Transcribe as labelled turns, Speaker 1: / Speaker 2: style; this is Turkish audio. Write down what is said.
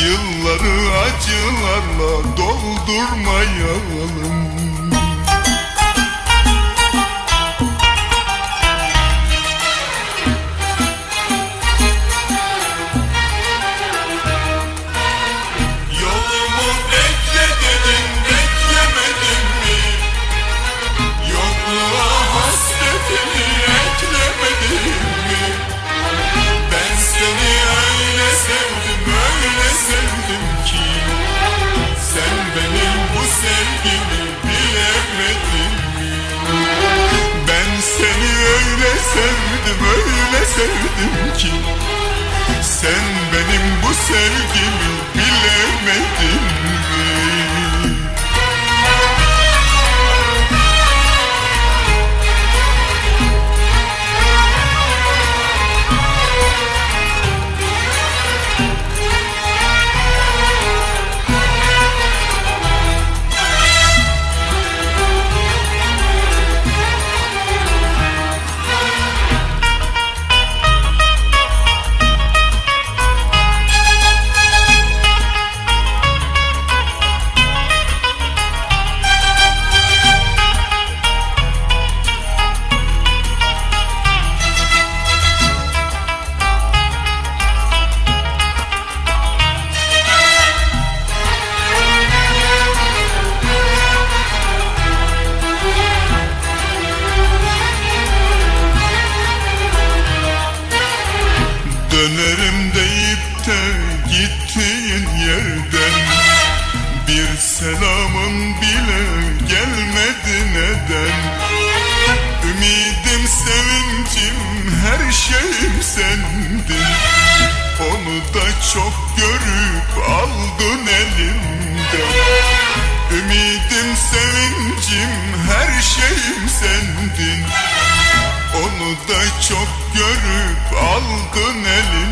Speaker 1: Yılları acılarla doldurmayalım sevdim öyle sevdim ki Sen benim bu sevgimi bilemedin mi? Deyip de gittiğin yerden Bir selamın bile gelmedi neden? Ümidim, sevincim, her şeyim sendin Onu da çok görüp aldın elimden Ümidim, sevincim, her şeyim sendin. Onu da çok görüp aldın elimden